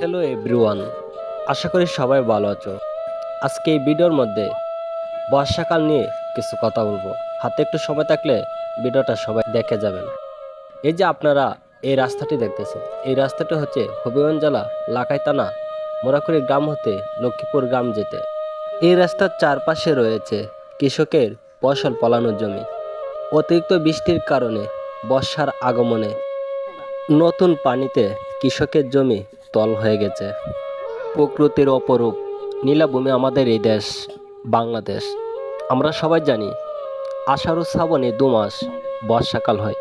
Hello everyone, আশা করি সবাই ভালো আছো। আজকে এই ভিডিওর মধ্যে বর্ষাকাল নিয়ে কিছু কথা বলব। হাতে একটু সময় থাকলে ভিডিওটা সবাই দেখে যাবেন। এই যে আপনারা এই রাস্তাটি দেখতেছেন, এই রাস্তাটি হচ্ছে হবিগঞ্জ জেলা লাকাই থানা, মোরাকুড়ি গ্রাম হতে লক্ষ্মীপুর গ্রাম যেতে। এই রাস্তার চারপাশে রয়েছে কৃষকের ফসল ফলানোর জমি। অতিরিক্ত বৃষ্টির কারণে বর্ষার আগমনে নতুন পানিতে কৃষকের জমি তল হয়ে গেছে। প্রকৃতির অপরূপ। নীলাভূমি আমাদের এই দেশ, বাংলাদেশ। আমরা সবাই জানি, আষাঢ় শ্রাবণে দু মাস বর্ষাকাল হয়।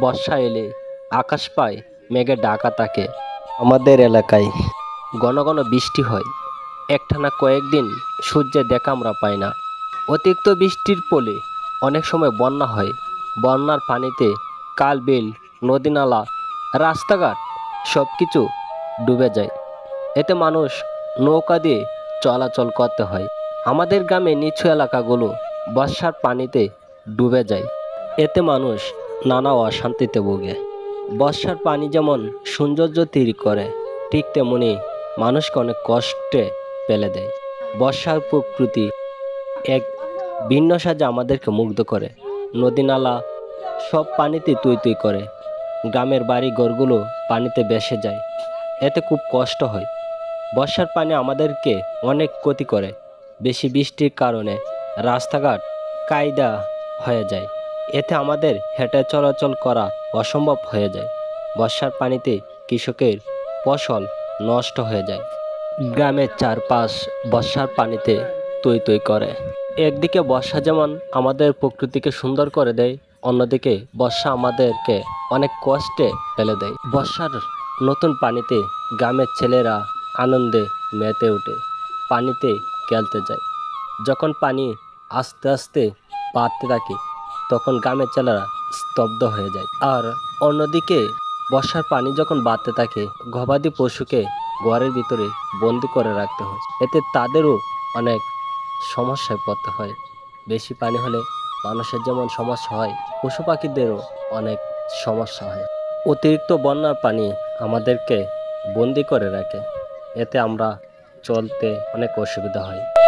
বর্ষা এলে আকাশ পায়, মেঘে ডাকা থাকে। আমাদের এলাকায় ঘন ঘন বৃষ্টি হয়। একটানা কয়েকদিন সূর্যের দেখা আমরা পাই না। অতিরিক্ত বৃষ্টির ফলে অনেক সময় বন্যা হয়। বন্যার পানিতে কাল বিল নদী নালা রাস্তাঘাট সব কিছু ডুবে যায়। এতে মানুষ নৌকা দিয়ে চলাচল করতে হয়। আমাদের গ্রামে নিচু এলাকাগুলো বর্ষার পানিতে ডুবে যায়। এতে মানুষ নানা অশান্তিতে ভোগে। বর্ষার পানি যেমন সৌন্দর্য তৈরি করে, ঠিক তেমনি মানুষকে অনেক কষ্টে ফেলে দেয়। বর্ষার প্রকৃতি এক ভিন্ন সাজে আমাদেরকে মুগ্ধ করে। নদী নালা সব পানিতে তুই তুই করে। গ্রামের বাড়ি ঘরগুলো পানিতে ভেসে যায়। এতে খুব কষ্ট হয়। বর্ষার পানি আমাদেরকে অনেক ক্ষতি করে। বেশি বৃষ্টির কারণে রাস্তাঘাট কায়দা হয়ে যায়। এতে আমাদের হেঁটে চলাচল করা অসম্ভব হয়ে যায়। বর্ষার পানিতে কৃষকের ফসল নষ্ট হয়ে যায়। গ্রামের চারপাশ বর্ষার পানিতে তৈ তৈ করে। একদিকে বর্ষা যেমন আমাদের প্রকৃতিকে সুন্দর করে দেয়, অন্যদিকে বর্ষা আমাদেরকে অনেক কষ্টে ফেলে দেয়। বর্ষার নতুন পানিতে গ্রামের ছেলেরা আনন্দে মেতে ওঠে, পানিতে খেলতে যায়। যখন পানি আস্তে আস্তে বাড়তে থাকে, তখন গ্রামের ছেলেরা স্তব্ধ হয়ে যায়। আর অন্যদিকে বর্ষার পানি যখন বাড়তে থাকে, গবাদি পশুকে ঘরের ভিতরে বন্দি করে রাখতে হয়। এতে তাদেরও অনেক সমস্যায় পড়তে হয়। বেশি পানি হলে মানুষের যেমন সমস্যা হয়, পশু পাখিদেরও অনেক সমস্যা হয়। অতিরিক্ত বন্যার পানি আমাদেরকে বন্দি করে রাখে। এতে আমরা চলতে অনেক অসুবিধা হয়।